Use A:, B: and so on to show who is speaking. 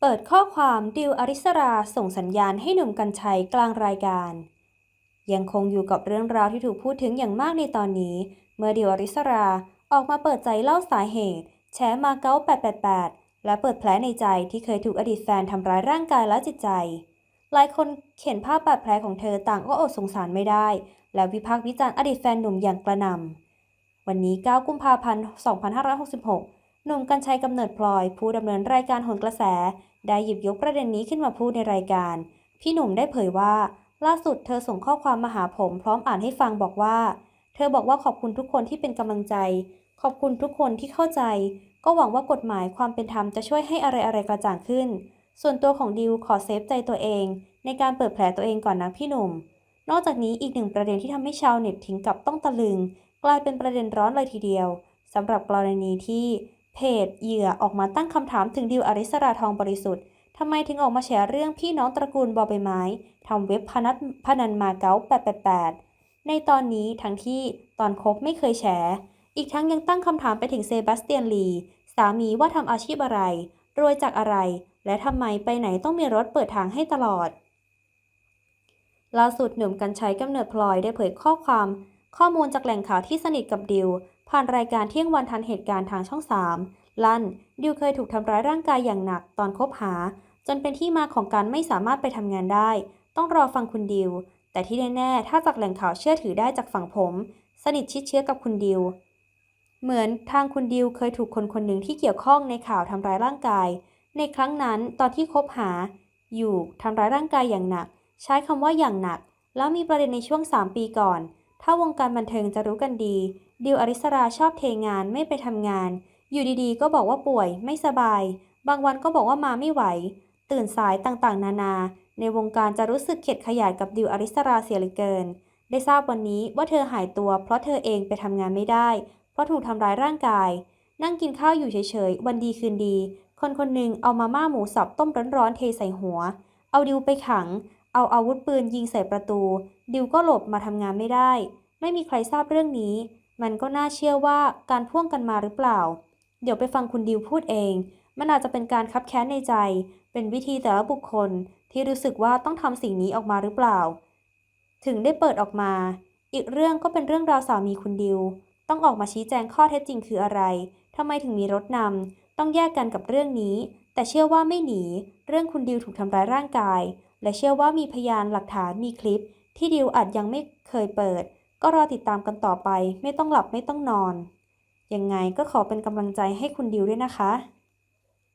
A: เปิดข้อความดิวอริสราส่งสัญญาณให้หนุ่มกัญชัยกลางรายการ ยังคงอยู่กับเรื่องราวที่ถูกพูดถึงอย่างมากในตอนนี้ เมื่อดิวอริสราออกมาเปิดใจเล่าสาเหตุแฉมาเก๊า888 และเปิดแผลในใจที่เคยถูกอดีตแฟนทำร้ายร่างกายและจิตใจ หลายคนเห็นภาพบาดแผลของเธอต่างก็อดสงสารไม่ได้ และวิพากษ์วิจารณ์อดีตแฟนหนุ่มอย่างกระหน่ำวันนี้ 9 กุมภาพันธ์ 2566 หนุ่มกัญชัยกำเนิดพลอย ผู้ดำเนินรายการโหนกระแส ได้หยิบยกประเด็นนี้ขึ้นมาพูดในรายการ พี่หนุ่มได้เผยว่า ล่าสุดเธอส่งข้อความมาหาผมพร้อมอ่านให้ฟังบอกว่า เธอบอกว่าขอบคุณทุกคนที่เป็นกำลังใจ ขอบคุณทุกคนที่เข้าใจ ก็หวังว่ากฎหมายความเป็นธรรมจะช่วยให้อะไรอะไรๆกระจ่างขึ้น ส่วนตัวของดิวขอเซฟใจตัวเอง ในการเปิดแผลตัวเองก่อนนะพี่หนุ่ม นอกจากนี้อีกหนึ่งประเด็นที่ทำให้ชาวเน็ตถึงกับต้องตะลึง กลายเป็นประเด็นร้อนเลยทีเดียวสำหรับกรณีที่ เพจเหยื่อออกมาตั้งคำถามถึงดิวอริสราทองบริสุทธิ์ทำไมถึงออกมาแฉเรื่องพี่น้องตระกูลบอใบไม้ทำเว็บพนันพนันมาเก๊า888 ในตอนนี้ทั้งที่ตอนคบไม่เคยแฉอีกทั้งยังตั้งคำถามไปถึงเซบาสเตียนลีสามีว่าทำอาชีพอะไร รวยจากอะไร และทำไมไปไหนต้องมีรถเปิดทางให้ตลอด ล่าสุดหนุ่มกัญชัยกำเนิดพลอยได้เผยข้อความ ข้อมูลจากแหล่งข่าวที่สนิทกับดิว ผ่านรายการเที่ยงวันทันเหตุการณ์ทางช่อง 3 ลั่น ดิวเคยถูกทำร้ายร่างกายอย่างหนักตอนคบหา จนเป็นที่มาของการไม่สามารถไปทำงานได้ ต้องรอฟังคุณดิว แต่ที่แน่ๆ ถ้าจากแหล่งข่าวเชื่อถือได้จากฝั่งผม สนิทชิดเชื้อกับคุณดิว เหมือนทางคุณดิวเคยถูกคนคนหนึ่งที่เกี่ยวข้องในข่าวทำร้ายร่างกาย ในครั้งนั้นตอนที่คบหา อยู่ทำร้ายร่างกายอย่างหนัก ใช้คำว่าอย่างหนัก แล้วมีประเด็นในช่วง 3 ปีก่อน ถ้าวงการบันเทิงจะรู้กันดี ดิวอริสราชอบเทงานไม่ไปทำงาน อยู่ดีๆ ก็บอกว่าป่วยไม่สบาย บางวันก็บอกว่ามาไม่ไหว ตื่นสายต่างๆ นานา ในวงการจะรู้สึกเข็ดขยาดกับดิวอริสราเสียเหลือเกิน ได้ทราบวันนี้ว่าเธอหายตัว เพราะเธอเองไปทำงานไม่ได้ เพราะถูกทำร้ายร่างกาย นั่งกินข้าวอยู่เฉยๆ วันดีคืนดี คนคนหนึ่งเอามาม่าหมูสับต้มร้อนๆเทใส่หัว เอาดิวไปขังเอาอาวุธปืนยิงใส่ประตู ดิวก็หลบมาทำงานไม่ได้ ไม่มีใครทราบเรื่องนี้ มันก็น่าเชื่อว่าการพ่วงกันมาหรือเปล่า เดี๋ยวไปฟังคุณดิวพูดเอง มันอาจจะเป็นการคับแค้นในใจ เป็นวิธีแต่ละบุคคลที่รู้สึกว่าต้องทำสิ่งนี้ออกมาหรือเปล่า ถึงได้เปิดออกมา อีกเรื่องก็เป็นเรื่องราวสามีคุณดิว ต้องออกมาชี้แจงข้อเท็จจริงคืออะไรทำไมถึงมีรถนำต้องแยกกันกับเรื่องนี้ แต่เชื่อว่าไม่หนี เรื่องคุณดิวถูกทำร้ายร่างกาย และเชื่อว่ามีพยานหลักฐานมีคลิป ที่ดิวอาจยังไม่เคยเปิด ก็รอติดตามกันต่อไป ไม่ต้องหลับไม่ต้องนอน ยังไงก็ขอเป็นกำลังใจให้คุณดิวด้วยนะคะ